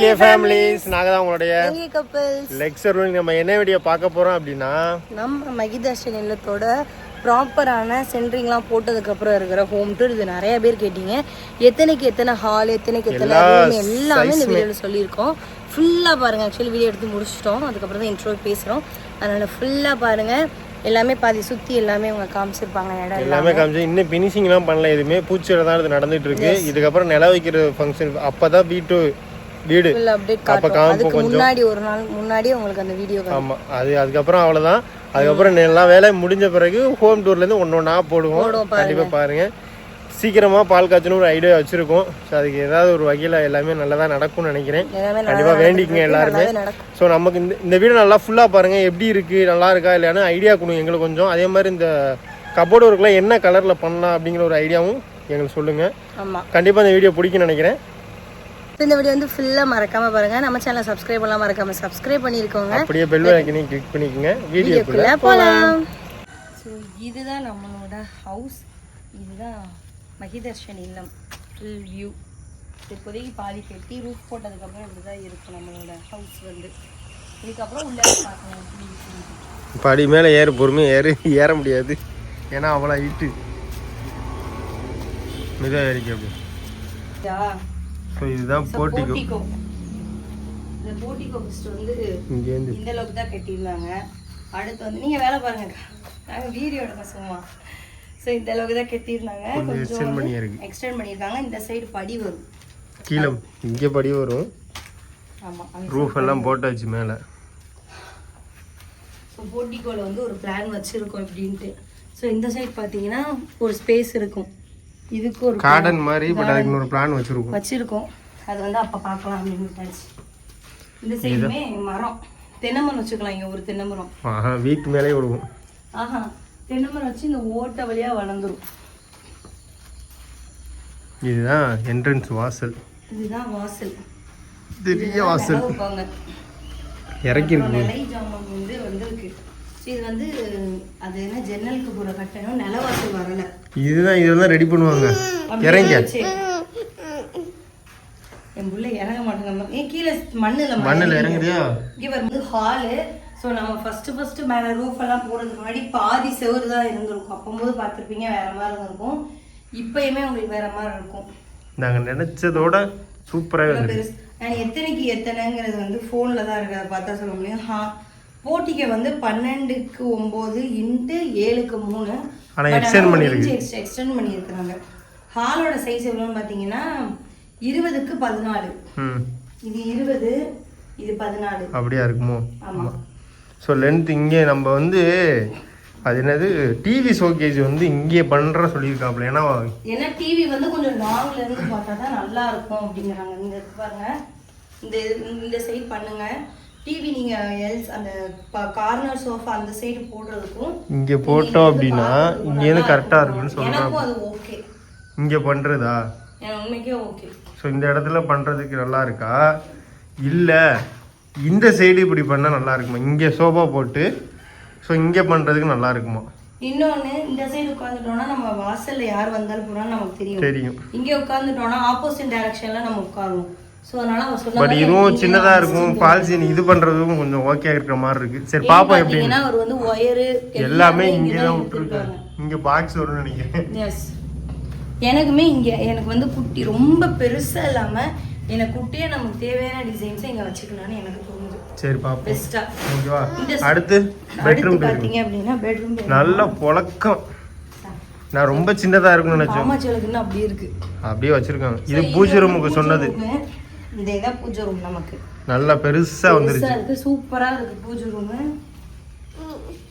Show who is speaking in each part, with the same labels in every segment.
Speaker 1: எளிய ஃபேமிலிஸ் நாங்கள் தான் உங்களுடைய லெக்சர் நம்ம என்ன வீடியோ பார்க்க போகிறோம் அப்படின்னா
Speaker 2: நம்ம மகிதர்ஷன் இல்லத்தோட ப்ராப்பரான சென்ட்ரிங்லாம் போட்டதுக்கப்புறம் இருக்கிற ஹோம் டூர் இது நிறைய பேர் கேட்டீங்க. எத்தனைக்கு எத்தனை ஹால் எத்தனைக்கு எத்தனை எல்லாமே இந்த. வீடியோவில் சொல்லியிருக்கோம். ஃபுல்லாக பாருங்கள் ஆக்சுவலி வீடியோ எடுத்து முடிச்சிட்டோம். அதுக்கப்புறம் தான் இன்ட்ரோ பேசுகிறோம் அதனால் ஃபுல்லாக பாருங்கள் எல்லாமே பாதி சுற்றி எல்லாமே அவங்க காமிச்சிருப்பாங்க இடம்
Speaker 1: எல்லாமே காமிச்சு இன்னும் ஃபினிஷிங்லாம் பண்ணல எதுவுமே. பூச்சியில் தான் இது நடந்துட்டு இருக்கு. இதுக்கப்புறம் நில வைக்கிற ஃபங்க்ஷன் அப்போ தான் வீட்டு வீடு.
Speaker 2: அப்டேட்
Speaker 1: அப்போ
Speaker 2: காட்டும் அதுக்கு
Speaker 1: கொஞ்சம்.
Speaker 2: முன்னாடி ஒரு நாள் முன்னாடியே உங்களுக்கு அந்த வீடியோ
Speaker 1: ஆமாம் அது அதுக்கப்புறம் அவ்வளோதான் அதுக்கப்புறம் எல்லா வேலை முடிஞ்ச பிறகு ஹோம் டூர்லேருந்து ஒன்று ஒன்றா போடுவோம்.
Speaker 2: போடுவோம்
Speaker 1: கண்டிப்பாக பாருங்க. சீக்கிரமாக பால் காய்ச்சணும் ஒரு ஐடியா வச்சுருக்கோம். ஸோ அதுக்கு ஏதாவது ஒரு வகையில் எல்லாமே நல்லதாக நடக்கும்னு நினைக்கிறேன். கண்டிப்பாக வேண்டிக்கங்க எல்லாருமே. ஸோ நமக்கு இந்த இந்த வீடியோ நல்லா ஃபுல்லாக பாருங்கள் எப்படி இருக்குது நல்லா இருக்கா இல்லையானு ஐடியா கொடுங்க எங்களுக்கு கொஞ்சம். அதே மாதிரி இந்த கபோர்டு ஒர்க்கில் என்ன கலரில் பண்ணலாம் அப்படிங்கிற ஒரு ஐடியாவும் எங்களுக்கு சொல்லுங்கள் கண்டிப்பாக இந்த வீடியோ பிடிக்கும்னு நினைக்கிறேன்.
Speaker 2: இந்த வீடியோ வந்து ஃபுல்லாக மறக்காம பாருங்க. நம்ம சேனலை சப்ஸ்கிரைப் பண்ணலாம் மறக்காம சப்ஸ்கிரைப் பண்ணியிருக்கோங்க
Speaker 1: அப்படியே பெல் ஐக்கனையும் கிளிக் பண்ணிக்கோங்க. வீடியோக்குள்ளே
Speaker 2: போகலாம் ஸோ இதுதான் நம்மளோட ஹவுஸ் இதுதான் மகிதர்ஷன் இல்லம். ஃபுல் வியூ இப்போதைக்கு பாதி கட்டி ரூஃப் போட்டதுக்கப்புறம் இப்படி தான் இருக்கும் நம்மளோட ஹவுஸ் வந்து. இதுக்கப்புறம் உள்ள பார்க்கலாம்.
Speaker 1: படி மேலே ஏறு பொறுமையாக ஏறு. ஏற முடியாது. ஏன்னா அவ்வளோ ஹைட்டு மிதம் ஏறிக்க அப்படி? ஸோ இதுதான்
Speaker 2: portico. இந்த போட்டிகோ ஃபஸ்ட் வந்து
Speaker 1: இங்கேருந்து
Speaker 2: இந்த அளவுக்கு தான் கட்டியிருந்தாங்க. அடுத்து வந்து நீங்க வேலை பாருங்க நாங்க வீடியோ எடுக்க சும்மா. ஸோ இந்த அளவுக்கு தான் கட்டியிருந்தாங்க.
Speaker 1: கொஞ்சம் extend பண்ணி இருக்கு.
Speaker 2: எக்ஸ்டெண்ட் பண்ணியிருக்காங்க. இந்த சைடு படி வரும்.
Speaker 1: கீழே இங்கே படி வரும்.
Speaker 2: ஆமா
Speaker 1: ரூஃப் எல்லாம் போட்டாச்சு மேலே.
Speaker 2: ஸோ போட்டிக்கோல வந்து ஒரு பிளான் வச்சிருக்கோம் இப்படின்ட்டு. ஸோ இந்த சைடு பார்த்தீங்கன்னா ஒரு ஸ்பேஸ் இருக்கும். இதுக்கு ஒரு
Speaker 1: கார்டன் மாதிரி பட் அதுக்கு ஒரு பிளான் வச்சுருக்கோம்.
Speaker 2: வச்சிருக்கோம். அது வந்து அப்போ பார்க்கலாம் அப்படின்னு விட்டாச்சு. இந்த சைடுமே மரம் தென்னை மரம். வச்சுக்கலாம் இங்கே ஒரு தென்னை மரம்
Speaker 1: ஆஹா வீட்டு மேலே விடுவோம்.
Speaker 2: ஆஹா தென்னை மரம் வச்சு இந்த ஓட்டை வழியா வளர்ந்துரும்.
Speaker 1: இதுதான் என்ட்ரன்ஸ் வாசல்.
Speaker 2: இதுதான் வாசல்.
Speaker 1: பெரிய வாசல்.
Speaker 2: நிலை ஜாமான் வந்து வந்திருக்கு. இது வந்து அது என்ன ஜன்னலுக்கு போற கட்டணம் நிலவாசல் வரல.
Speaker 1: இதுதான் இதெல்லாம் ரெடி பண்ணுவாங்க. இறங்க.
Speaker 2: என் புள்ள இறங்க மாட்டேங்க ஏன் கீழே மண்ணுல
Speaker 1: மண்ணில் இறங்குறியா?
Speaker 2: இவர் வந்து ஹாலு ஸோ நம்ம ஃபர்ஸ்ட் ஃபர்ஸ்ட் மேலே ரூஃப் எல்லாம் போடுறதுக்கு முன்னாடி பாதி செவரு தான் இருந்திருக்கும். அப்போம்போது பார்த்துருப்பீங்க வேற மாதிரி இருந்திருக்கும். இப்பயுமே உங்களுக்கு வேற மாதிரி இருக்கும்.
Speaker 1: நாங்கள் நினச்சதோட சூப்பராக
Speaker 2: பெருசு. எத்தனைக்கு எத்தனைங்கிறது வந்து ஃபோனில் தான் இருக்கு. அதை பார்த்தா சொல்ல முடியும். ஹா போட்டிக்கு வந்து பன்னெண்டுக்கு ஒம்பது இன்ட்டு ஏழுக்கு மூணு.
Speaker 1: ஆனா extend பண்ணியிருக்கு.
Speaker 2: எக்ஸ்டெண்ட் பண்ணியிருக்கிறாங்க. ஹாலோட சைஸ் எவ்வளோன்னு பார்த்தீங்கன்னா இருபதுக்கு பதினாலு.
Speaker 1: ம்.
Speaker 2: இது இருபது இது பதினாலு.
Speaker 1: அப்படியா இருக்குமோ?
Speaker 2: ஆமாம்
Speaker 1: ஸோ லென்த் இங்கே நம்ம வந்து அது என்னது டிவி ஷோகேஜ் வந்து இங்கே பண்ணுற சொல்லியிருக்காப்புல. ஏன்னா
Speaker 2: ஏன்னா டிவி வந்து கொஞ்சம் லாங்ல இருந்து பார்த்தா தான் நல்லா இருக்கும் அப்படிங்கிறாங்க. இந்த இது பாருங்க. இந்த இந்த சைடு பண்ணுங்க. டிவி நீங்க எல்ஸ் அந்த கார்னர் சோஃபா அந்த சைடு போடுறதுக்கும்
Speaker 1: இங்கே போட்டோம் அப்படின்னா இங்கேருந்து கரெக்டாக இருக்குன்னு சொல்கிறாங்க
Speaker 2: எனக்கும் அது ஓகே
Speaker 1: இங்கே
Speaker 2: எனக்கு உண்மைக்கே ஓகே
Speaker 1: ஸோ இந்த இடத்துல பண்ணுறதுக்கு நல்லா இருக்கா? இல்லை இந்த சைடு இப்படி பண்ணால் நல்லா இருக்குமா? இங்கே சோஃபா போட்டு ஸோ இங்கே பண்ணுறதுக்கு நல்லா இருக்குமா?
Speaker 2: இன்னொன்னு இந்த சைடு உட்காந்துட்டோம்னா நம்ம வாசல்ல யார் வந்தாலும் போனாலும் நமக்கு தெரியும்.
Speaker 1: தெரியும்.
Speaker 2: இங்க உட்காந்துட்டோம்னா ஆப்போசிட் டைரக்ஷன்ல நம்ம உட்காருவோம்.
Speaker 1: பட் இதுவும்
Speaker 2: இங்க
Speaker 1: இருக்கும். பால்சீன் இது பண்ணுறதுக்கும் கொஞ்சம் ஓகே இருக்கிற மாதிரி இருக்குது சரி பாப்போம் எப்படி
Speaker 2: அவர் வந்து ஒயரு
Speaker 1: எல்லாமே இங்கே தான் விட்டுருக்காங்க இங்கே பாக்ஸ் வரும்னு நினைக்கிறேன்.
Speaker 2: எஸ் எனக்குமே இங்கே எனக்கு வந்து குட்டி ரொம்ப பெருசா இல்லாம எனக்கு குட்டியா நமக்கு தேவையான டிசைன்ஸை இங்க வச்சுக்கலாம்னு எனக்கு தோணுது.
Speaker 1: சரி பார்ப்போம்
Speaker 2: பெஸ்டா
Speaker 1: ஓகேவா அடுத்து பெட்ரூம்
Speaker 2: பாத்தீங்க அப்படின்னா பெட்ரூம்
Speaker 1: நல்ல புழக்கம். நான் ரொம்ப சின்னதாக இருக்கும்னு நினச்சேன்.
Speaker 2: காமாச்சலுக்குன்னு அப்படி இருக்கு.
Speaker 1: அப்படியே வச்சிருக்காங்க. இது பூஜை ரூமுக்கு சொன்னது.
Speaker 2: இந்த இதான் பூஜை ரூம் நமக்கு.
Speaker 1: நல்லா பெருசாக வந்துருச்சு.
Speaker 2: பெருசா இருக்கு சூப்பரா இருக்கு பூஜை ரூம்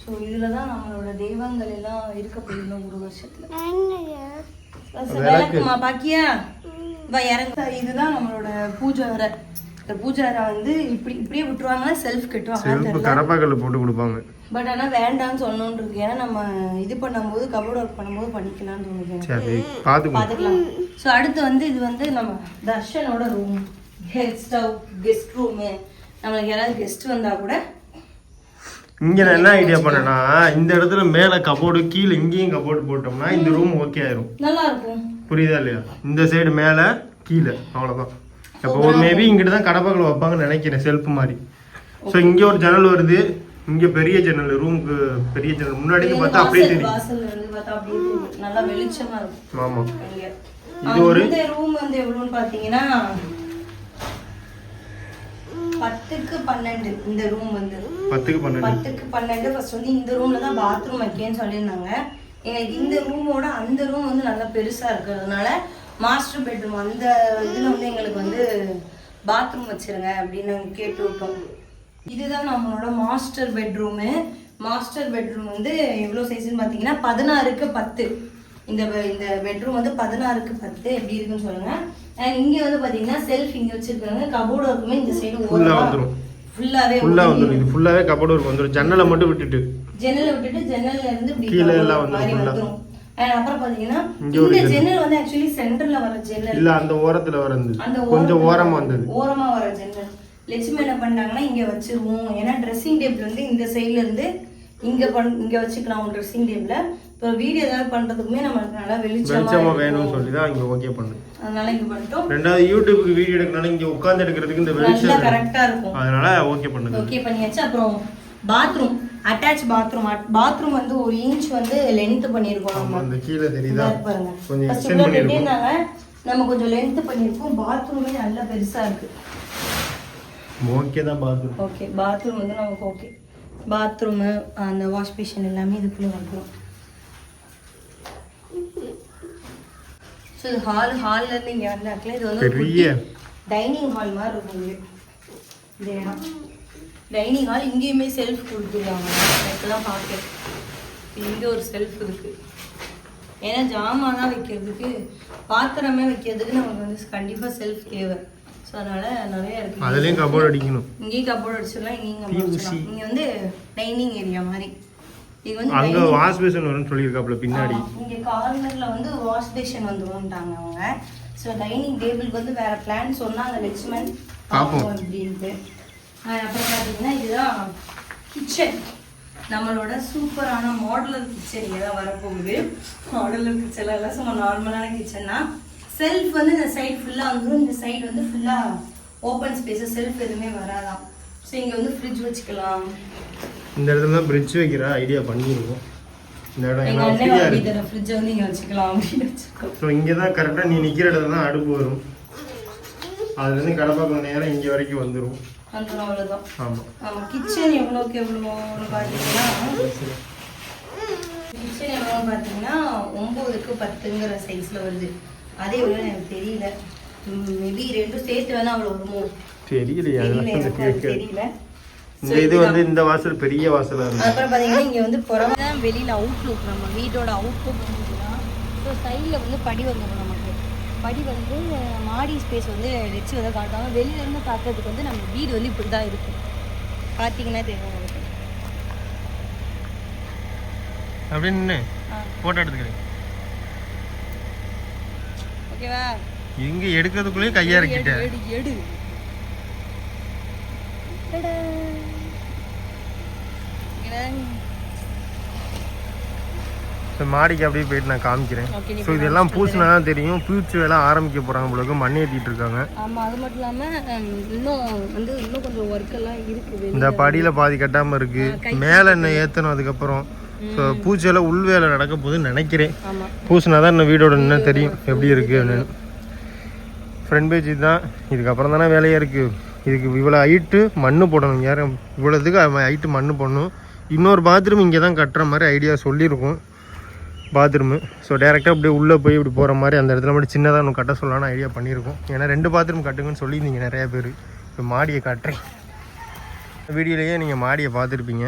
Speaker 2: ஸோ இதுல தான் நம்மளோட தெய்வங்கள் எல்லாம் இருக்க போயிருந்தோம் ஒரு வருஷத்துல. விளக்குமா பாக்கியா? வா இறங்க. இதுதான் நம்மளோட பூஜை அறை. இந்த பூஜை அறை வந்து இப்படி இப்படியே விட்டுருவாங்களா? செல்ஃப் கட்டுவாங்க
Speaker 1: கரப்பாக்கல் போட்டு கொடுப்பாங்க.
Speaker 2: பட் ஆனா வேண்டாம்னு சொன்னோன்னு இருக்கு. ஏன்னா நம்ம இது பண்ணும்போது கபோர்ட் ஒர்க் பண்ணும்போது பண்ணிக்கலாம்னு தோணுது. எனக்கு.
Speaker 1: சரி பார்த்துக்கோ
Speaker 2: பாத்துக்கலாம். ஸோ அடுத்து வந்து இது வந்து நம்ம தர்ஷனோட ரூம் கெஸ்ட் கெஸ்ட் ரூமு நம்மளுக்கு யாராவது கெஸ்ட் வந்தா கூட
Speaker 1: இங்கே நான் என்ன ஐடியா பண்ணேன்னா இந்த இடத்துல மேலே கபோர்டு கீழே இங்கேயும் கபோர்டு போட்டோம்னா இந்த ரூம் ஓகே ஆயிரும்.
Speaker 2: நல்லா இருக்கும்
Speaker 1: புரியுதா இல்லையா? இந்த சைடு மேலே கீழே அவ்வளோதான் இப்போ மேபி இங்கிட்டு தான் கடப்பாக்கள் வைப்பாங்கன்னு நினைக்கிறேன் செல்ஃப் மாதிரி. ஸோ இங்கே ஒரு ஜன்னல் வருது இங்கே பெரிய ஜன்னல் ரூமுக்கு பெரிய ஜன்னல் முன்னாடி பார்த்தா அப்படியே தெரியும். ஆமாம். இது ஒரு-
Speaker 2: ரூம் வந்து எவ்வளவுன்னு பாத்தீங்கன்னா பத்துக்கு பன்னெண்டு இந்த ரூம் வந்து.
Speaker 1: பத்துக்கு பன்னெண்டு.
Speaker 2: பத்துக்கு பன்னெண்டு. ஃபர்ஸ்ட் வந்து இந்த ரூம்ல தான் பாத்ரூம் வைக்கேன்னு சொல்லியிருந்தாங்க. எங்களுக்கு இந்த ரூமோட அந்த ரூம் வந்து நல்லா பெருசா இருக்கிறதுனால மாஸ்டர் பெட்ரூம் அந்த இதுல வந்து எங்களுக்கு வந்து பாத்ரூம் வச்சிருங்க அப்படின்னு நாங்க கேட்டு விட்டோம். இதுதான் நம்மளோட மாஸ்டர் பெட்ரூமு மாஸ்டர் பெட்ரூம் வந்து எவ்வளோ சைஸ்ன்னு பார்த்தீங்கன்னா பதினாறுக்கு பத்து. இந்த இந்த பெட்ரூம் வந்து பதினாறுக்கு பத்து. எப்படி இருக்குன்னு சொல்லுங்க. அண்ட் இங்க வந்து பாத்தீங்கன்னா செல்ஃப் இங்க வச்சிருக்காங்க. கபோர்டு இருக்குமே இந்த சைடு
Speaker 1: Full-ஆ வந்துரும்.
Speaker 2: ஃபுல்லாவே
Speaker 1: ஃபுல்லாக வந்துடும் இது ஃபுல்லாகவே கபோர்டு ஒர்க் வந்துடும் ஜன்னலை மட்டும் விட்டுட்டு.
Speaker 2: ஜன்னலை விட்டுட்டு ஜன்னல்ல இருந்து
Speaker 1: கீழே எல்லாம்
Speaker 2: அண்ட் அப்புறம் பாத்தீங்கன்னா இந்த ஜன்னல் வந்து ஆக்சுவலி சென்டர்ல வர ஜன்னல்.
Speaker 1: இல்லை அந்த ஓரத்தில்
Speaker 2: அந்த
Speaker 1: கொஞ்சம் ஓரமாக வந்தது.
Speaker 2: ஓரமா வர ஜன்னல். லட்சுமி என்ன பண்ணாங்கன்னா இங்க வச்சிருவோம். ஏன்னா ட்ரெஸ்ஸிங் டேபிள் வந்து இந்த சைடுல இருந்து இங்க பண் இங்க வச்சுக்கலாம் ட்ரெஸ்ஸிங் டேபிள்ல இப்போ வீடியோ ஏதாவது பண்றதுக்குமே நம்மளுக்கு நல்லா வெளிச்சமா
Speaker 1: வெளிச்சமாக வேணும்னு. சொல்லி தான் இங்கே ஓகே பண்ணு
Speaker 2: அதனால இங்க பண்ணிட்டோம்
Speaker 1: ரெண்டாவது யூடியூப்க்கு வீடியோ எடுக்கனால இங்கே உட்காந்து எடுக்கிறதுக்கு இந்த
Speaker 2: நல்லா
Speaker 1: வெளிச்சம்
Speaker 2: கரெக்டா இருக்கும்.
Speaker 1: அதனால ஓகே பண்ணுது.
Speaker 2: ஓகே பண்ணியாச்சு. அப்புறம் பாத்ரூம் அட்டாச் பாத்ரூம் பாத்ரூம் வந்து ஒரு இன்ச் வந்து லென்த் பண்ணியிருக்கோம் நம்ம.
Speaker 1: அந்த கீழே தெரியுதா? கொஞ்சம் பண்ணியிருக்கோம்.
Speaker 2: கட்டியிருந்தாங்க. நம்ம கொஞ்சம் லென்த் பண்ணியிருக்கோம். பாத்ரூமே நல்லா பெருசா இருக்கு.
Speaker 1: ஓகே தான் பாத்ரூம்
Speaker 2: ஓகே பாத்ரூம் வந்து நமக்கு ஓகே பாத்ரூமு அந்த வாஷ் பேஷன் எல்லாமே இதுக்குள்ளே வந்துடும் ஸோ இது ஹால் ஹால்ல இருந்து இங்கே வந்தாக்கல இது வந்து
Speaker 1: பெரிய.
Speaker 2: டைனிங் ஹால் மாதிரி இருக்கும் இது. இந்த இடம். டைனிங் ஹால் இங்கேயுமே செல்ஃப் கொடுத்துருக்காங்க. இப்போதான் பார்க்கேன் இங்கே ஒரு செல்ஃப் இருக்கு. ஏன்னா ஜாமான்லாம் வைக்கிறதுக்கு பாத்திரமே வைக்கிறதுக்கு நமக்கு வந்து கண்டிப்பாக செல்ஃப் தேவை. ஸோ அதனால நிறைய இருக்கு.
Speaker 1: அதுலேயும் கபோர்டு அடிக்கணும்.
Speaker 2: இங்கேயும் கப்போர்ட் அடிச்சிடலாம் இங்கேயும் கப்போர்ட் அடிச்சிடலாம். இங்க வந்து டைனிங் ஏரியா மாதிரி. இது வந்து
Speaker 1: அங்கே வாஷ் பேஷன் வரும்னு சொல்லியிருக்காப்புல பின்னாடி.
Speaker 2: இங்க கார்னர்ல வந்து வாஷ் பேஷன் வந்துரும்ட்டாங்க அவங்க. ஸோ டைனிங் டேபிளுக்கு வந்து வேற பிளான் சொன்னாங்க லட்சுமன்.
Speaker 1: பார்ப்போம்.
Speaker 2: பார்ப்போம் அப்படின்ட்டு. ஆஹ் அப்புறம் பார்த்தீங்கன்னா இதுதான் கிச்சன் நம்மளோட சூப்பரான மாடலர் கிச்சன் இங்கே தான் வரப்போகுது. மாடலர் கிச்சன் எல்லாம் சும்மா நார்மலான கிச்சன் தான். செல்ஃப் வந்து இந்த சைடு ஃபுல்லாக வந்துடும் இந்த சைடு வந்து ஃபுல்லாக ஓப்பன் ஸ்பேஸ் செல்ஃப் எதுவுமே வராதாம். ஸோ இங்கே வந்து ஃப்ரிட்ஜ் வச்சுக்கலாம்.
Speaker 1: இந்த இடத்துல தான் பிரிட்ஜ் வைக்கிற ஐடியா பண்ணியிருக்கோம் இந்த இடம் எல்லாம் ஃப்ரீயாக இருக்கு.
Speaker 2: ஃப்ரிட்ஜை வந்து இங்கே வச்சுக்கலாம் அப்படின்னு
Speaker 1: ஸோ இங்கே தான் கரெக்டாக நீ நிற்கிற இடத்துல தான் அடுப்பு வரும். அதுலேருந்து கடப்பாக்கம் நேரம் இங்கே வரைக்கும் வந்துடும்
Speaker 2: வந்துடும் அவ்வளோதான்
Speaker 1: ஆமாம்
Speaker 2: ஆமாம் கிச்சன் எவ்வளோக்கு எவ்வளோன்னு பார்த்தீங்கன்னா கிச்சன் எவ்வளோன்னு பார்த்தீங்கன்னா ஒம்போதுக்கு பத்துங்கிற சைஸில் வருது. அதே எவ்வளோ எனக்கு தெரியல. மேபி ரெண்டும் சேர்த்து வேணா அவ்வளோ வருமோ?
Speaker 1: தெரியலையா
Speaker 2: தெரியல.
Speaker 1: இந்த இது வந்து இந்த வாசல் பெரிய வாசலாக இருக்கும்
Speaker 2: அப்புறம் பார்த்தீங்கன்னா இங்கே வந்து புறம் தான் வெளியில் அவுட்லுக் நம்ம வீட்டோட அவுட்லுக் ஸோ சைடில் வந்து படி வந்துடும் நமக்கு. படி வந்து மாடி ஸ்பேஸ் வந்து வச்சு வந்து காட்டுவாங்க. வெளியிலேருந்து பார்க்கறதுக்கு வந்து நம்ம வீடு வந்து இப்படி தான் இருக்கும். பார்த்தீங்கன்னா தெரியும் உங்களுக்கு.
Speaker 1: அப்படின்னு
Speaker 2: ஆ.
Speaker 1: ஃபோட்டோ எடுத்துக்கிறேன்.
Speaker 2: ஓகேவா
Speaker 1: இங்கே எடுக்கிறதுக்குள்ளேயும் கையாக இருக்கிட்டேன்
Speaker 2: எடு.
Speaker 1: ஸோ மாடிக்கு அப்படியே போயிட்டு நான் காமிக்கிறேன். ஸோ இதெல்லாம் பூசினா தான் தெரியும். பூச்சி வேலை ஆரம்பிக்க போகிறாங்க போல மண் ஏற்றிட்டு இருக்காங்க.
Speaker 2: ஆமாம் அது மட்டும் இல்லாமல் இன்னும் வந்து இன்னும் கொஞ்சம் ஒர்க் எல்லாம் இருக்குது
Speaker 1: இந்த படியில் பாதி கட்டாமல் இருக்கு. மேலே என்ன ஏற்றணும் அதுக்கப்புறம். ஸோ பூச்சி வேலை உள் வேலை நடக்க போகுதுன்னு நினைக்கிறேன். பூசினா தான் இன்னும் வீடோட இன்னும் தெரியும். எப்படி இருக்குது அப்படின்னு. ஃப்ரண்ட் பேஜ் இதுதான். இதுக்கப்புறம் தானே வேலையே இருக்குது இதுக்கு இவ்வளோ ஹைட்டு மண் போடணும் யாரும் இவ்வளோதுக்கு ஹைட்டு மண் போடணும். இன்னொரு பாத்ரூம் இங்கே தான் கட்டுற மாதிரி ஐடியா சொல்லியிருக்கோம். பாத்ரூமு ஸோ டேரெக்டாக அப்படியே உள்ளே போய் இப்படி போகிற மாதிரி அந்த இடத்துல மட்டும் சின்னதாக இன்னும் கட்ட சொல்லலாம்னு ஐடியா பண்ணியிருக்கோம். ஏன்னா ரெண்டு பாத்ரூம் கட்டுங்கன்னு சொல்லியிருந்தீங்க நிறையா பேர். இப்போ மாடியை காட்டுறேன். வீடியோலேயே நீங்கள் மாடியை பார்த்துருப்பீங்க.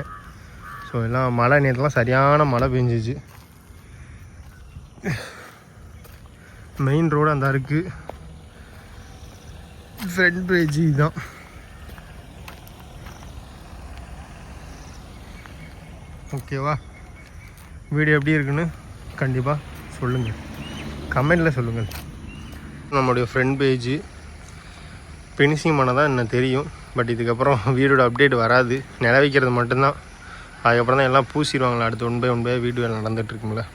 Speaker 1: ஸோ எல்லாம் மழை நேரத்துலாம் சரியான மழை பெஞ்சிச்சு. மெயின் ரோடு அந்த இருக்குது ஃப்ரண்ட் பேஜ் இதுதான் ஓகேவா வீடியோ எப்படி இருக்குன்னு கண்டிப்பாக சொல்லுங்கள். கமெண்டில் சொல்லுங்கள். நம்மளுடைய ஃப்ரெண்ட் பேஜு ஃபினிஷிங் பண்ண தான் என்ன தெரியும். பட் இதுக்கப்புறம் வீடோட அப்டேட் வராது. நில வைக்கிறது மட்டும்தான். அதுக்கப்புறம் தான் எல்லாம் பூசிடுவாங்களா அடுத்து ஒன் பை ஒன் பை வீடு வேலை நடந்துட்டுருக்குங்களா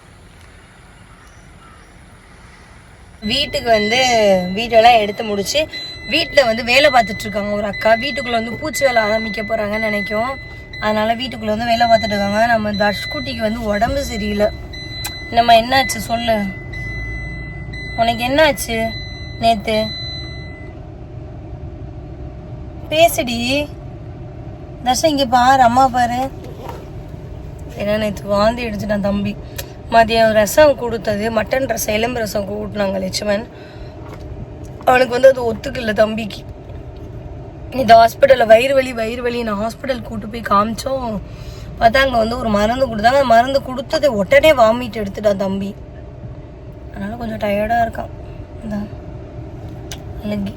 Speaker 2: வீட்டுக்கு வந்து வீடியோலாம் எடுத்து முடிச்சு வீட்டில் வந்து வேலை பார்த்துட்டு இருக்காங்க ஒரு அக்கா வீட்டுக்குள்ள வந்து பூச்சி வேலை ஆரம்பிக்க போகிறாங்கன்னு நினைக்கும். அதனால வீட்டுக்குள்ள வந்து வேலை பார்த்துட்டு இருக்காங்க நம்ம தர்ஷ்குட்டிக்கு வந்து உடம்பு சரியில்லை. நம்ம என்னாச்சு சொல்லு. உனக்கு என்னாச்சு நேத்து? பேசுடி. தர்ஷன் இங்கே பாரு அம்மா பாரு. ஏன்னா நேற்று வாந்தி எடுத்துட்டான் தம்பி. மதியம் ரசம் கொடுத்தது மட்டன் ரசம் எலும்பு ரசம் கூட்டினாங்க லட்சுமன். அவனுக்கு வந்து அது ஒத்துக்கல தம்பிக்கு. இந்த ஹாஸ்பிட்டலில் வயிறு வலி வயிறு வலி நான் ஹாஸ்பிட்டல் கூட்டு போய் காமிச்சோம். பார்த்தா அங்கே வந்து ஒரு மருந்து கொடுத்தாங்க. அந்த மருந்து கொடுத்ததை உடனே வாமிட் எடுத்துட்டான் தம்பி. அதனால கொஞ்சம் டயர்டாக இருக்கான். அழகி.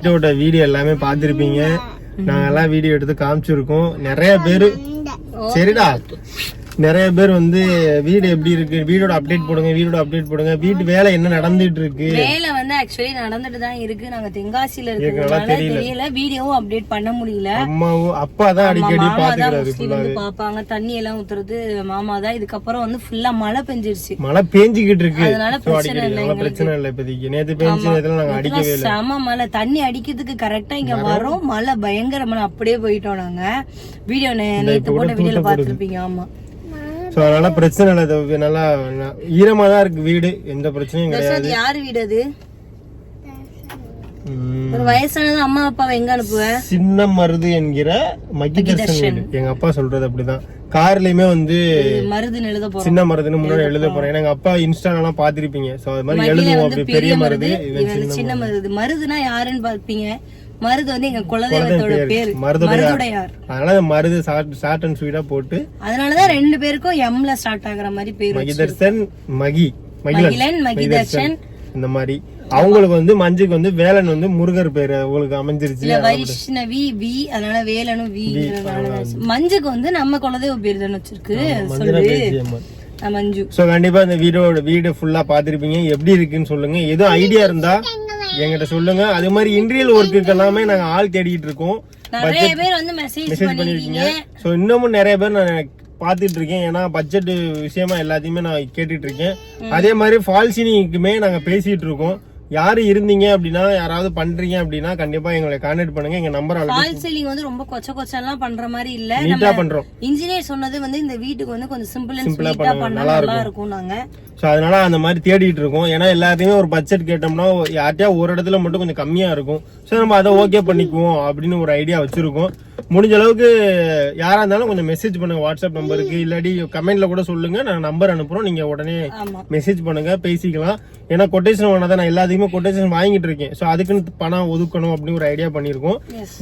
Speaker 1: இதோட வீடியோ எல்லாமே பார்த்துருப்பீங்க. நாங்கெல்லாம் வீடியோ எடுத்து காமிச்சிருக்கோம். நிறைய பேர். சரிடா. நிறைய பேர் வந்து வீடு எப்படி இருக்கு? வீடோட அப்டேட் போடுங்க வீடோட அப்டேட் போடுங்க. வீட்டு வேலை என்ன நடந்துட்டு இருக்கு?
Speaker 2: வேலை வந்து ஆக்சுவலி நடந்துட்டு தான் இருக்கு. நாங்க தென்காசியில இருக்கிறதுனால தெரியல. வீடியோவும் அப்டேட் பண்ண முடியல.
Speaker 1: அம்மாவும் அப்பா தான் அடிக்கடி பாத்துக்கிறாரு
Speaker 2: பாப்பாங்க தண்ணி எல்லாம் ஊத்துறது மாமா தான். இதுக்கப்புறம் வந்து ஃபுல்லா மழை பெஞ்சிருச்சு.
Speaker 1: மழை பேஞ்சுக்கிட்டு இருக்கு.
Speaker 2: அதனால
Speaker 1: அடிக்கடி அதனால பிரச்சனை இல்லை இப்போதைக்கு. நேத்து பேஞ்சு நேரத்துல நாங்க அடிக்கவே இல்லை.
Speaker 2: செம மழை. தண்ணி அடிக்கிறதுக்கு கரெக்டா இங்க வரோம். மழை பயங்கர மழை அப்படியே போயிட்டோம் நாங்க. வீடியோ நேத்து போட்ட வீடியோல பாத்துருப்பீங்க ஆமா.
Speaker 1: ஸோ அதனால பிரச்சனை இல்லை. இது நல்லா ந- ஈரமா தான் இருக்கு வீடு. எந்த பிரச்சனையும் கிடையாது.
Speaker 2: யாரு வீடு அது. ஒரு வயசானது அம்மா அப்பாவை எங்க அனுப்புவ?
Speaker 1: சின்ன மருது என்கிற மகிதர்ஷன் எங்க அப்பா சொல்றது அப்படிதான். கார்லயுமே வந்து
Speaker 2: மருதுன்னு எழுத போறோம்.
Speaker 1: சின்ன மருதுன்னு முன்னாடி எழுத போறேன் ஏன்னா எங்க அப்பா இன்ஸ்டால எல்லாம் பாத்திருப்பீங்க சோ அது மாதிரி எழுதுவோம் பெரிய மருது
Speaker 2: சின்ன மருது. மருதுனா யாருன்னு பாப்பீங்க மருது வந்து எங்க குலதெய்வத்தோட பேரு.
Speaker 1: மருதுடைய
Speaker 2: மருதுடையார்.
Speaker 1: அதனால மருது ஷார்ட் அண்ட் ஸ்வீட்டா போட்டு
Speaker 2: அதனாலதான் ரெண்டு பேருக்கும் எம்ல ஸ்டார்ட் ஆகுற மாதிரி பேர்.
Speaker 1: மகிதர்சன் மகி மகிழன்.
Speaker 2: மகிதர்ஷன்
Speaker 1: இந்த மாதிரி. அவங்களுக்கு வந்து மஞ்சுக்கு வந்து வேலன் வந்து முருகர் பேரு அவங்களுக்கு அமைஞ்சிருச்சு.
Speaker 2: வைஷ்ணவி வி அதனால வேலனும் வி மஞ்சுக்கு வந்து நம்ம குலதெய்வ பேர் தானே வச்சிருக்கு. சொல்லு. மஞ்சு.
Speaker 1: சோ கண்டிப்பா இந்த வீடியோட வீடு ஃபுல்லா பாத்திருப்பீங்க எப்படி இருக்குன்னு சொல்லுங்க. எதுவும் ஐடியா இருந்தா என்கிட்ட சொல்லுங்க. அது மாதிரி இன்ரியல் ஒர்க்குக்கு எல்லாமே நாங்க ஆள் தேடிட்டு இருக்கோம்.
Speaker 2: நிறைய பேர் வந்து மெசேஜ் பண்ணிருக்கீங்க.
Speaker 1: சோ இன்னமும் நிறைய பேர் நான் பாத்துட்டு இருக்கேன். ஏன்னா பட்ஜெட் விஷயமா எல்லாத்தையுமே நான் கேட்டுட்டு இருக்கேன். அதே மாதிரி ஃபால் சீலிங்குமே நாங்க பேசிட்டு இருக்கோம். யாரு இருந்தீங்க அப்படின்னா யாராவது பண்றீங்க அப்படின்னா கண்டிப்பா எங்களை கான்டாக்ட் பண்ணுங்க. எங்க நம்பர்
Speaker 2: ஃபால் சீலிங் வந்து ரொம்ப கொச்ச கொச்செல்லாம் பண்ற மாதிரி இல்ல.
Speaker 1: நீட்டா பண்றோம்.
Speaker 2: இன்ஜினியர் சொன்னது வந்து இந்த வீட்டுக்கு வந்து கொஞ்சம் சிம்பிள் அண்ட் ஸ்வீட்டா பண்ணா நல்லா இருக்கும். நாங்க
Speaker 1: ஸோ அதனால அந்த மாதிரி தேடிட்டு இருக்கோம். ஏன்னா எல்லாத்தையுமே ஒரு பட்ஜெட் கேட்டோம்னா யார்கிட்டயா ஒரு இடத்துல மட்டும் கொஞ்சம் கம்மியா இருக்கும். ஸோ நம்ம அதை ஓகே பண்ணிக்குவோம் அப்படின்னு ஒரு ஐடியா வச்சிருக்கோம். முடிஞ்ச அளவுக்கு யாரா இருந்தாலும் கொஞ்சம் மெசேஜ் பண்ணுங்க. வாட்ஸ்அப் நம்பருக்கு இல்லாட்டி கமெண்ட்ல கூட சொல்லுங்க. நான் நம்பர் அனுப்புறோம். நீங்க உடனே மெசேஜ் பண்ணுங்க பேசிக்கலாம். ஏன்னா கொட்டேஷன் பண்ணதான் நான் எல்லாத்தையுமே கொட்டேஷன் வாங்கிட்டு இருக்கேன். ஸோ அதுக்குன்னு பணம் ஒதுக்கணும் அப்படின்னு ஒரு ஐடியா பண்ணியிருக்கோம்.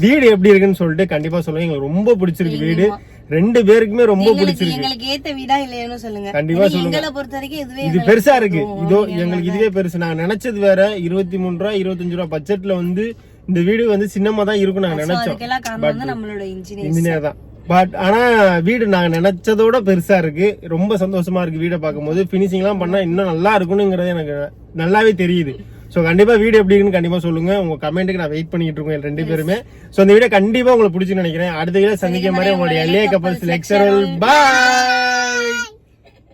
Speaker 1: வீடு எப்படி இருக்குன்னு சொல்லிட்டு கண்டிப்பா சொல்லுங்க. எங்களுக்கு ரொம்ப பிடிச்சிருக்கு வீடு. ரெண்டு பேருக்குமே ரொம்ப பிடிச்சிருக்கு.
Speaker 2: எங்களுக்கு ஏத்த வீடா இல்லையானு சொல்லுங்க.
Speaker 1: கண்டிப்பா
Speaker 2: ஏன்னா எங்களை பொறுத்த வரைக்கும் இதுவே
Speaker 1: இது பெருசா இருக்கு. இதோ எங்களுக்கு இதுவே பெருசு. நாங்க நினைச்சது வேற இருபத்தி மூணு ரூபா இருபத்தஞ்சு ரூபா பட்ஜெட்ல வந்து இந்த வீடு வந்து சின்னமா தான் இருக்கும் நாங்க நினைச்சோம். இன்ஜினியர் தான். பட் ஆனா வீடு நாங்க நினைச்சதோட பெருசா இருக்கு. ரொம்ப சந்தோஷமா இருக்கு வீடை பார்க்கும்போது. பினிஷிங் எல்லாம் பண்ணா இன்னும் நல்லா இருக்கணுங்கிறது எனக்கு நல்லாவே தெரியுது. சோ கண்டிப்பா வீடு எப்படி இருக்குன்னு கண்டிப்பா சொல்லுங்க. உங்க கமெண்ட்டுக்கு நான் வெயிட் பண்ணிட்டு இருக்கோம் ரெண்டு பேருமே. சோ இந்த வீடியோ கண்டிப்பா உங்களுக்கு பிடிச்சுன்னு நினைக்கிறேன். அடுத்த வீடியோ சந்திக்க மாதிரி உங்களுடைய எல்ஏ கப்பல்ஸ் லெக்சரல் பாய்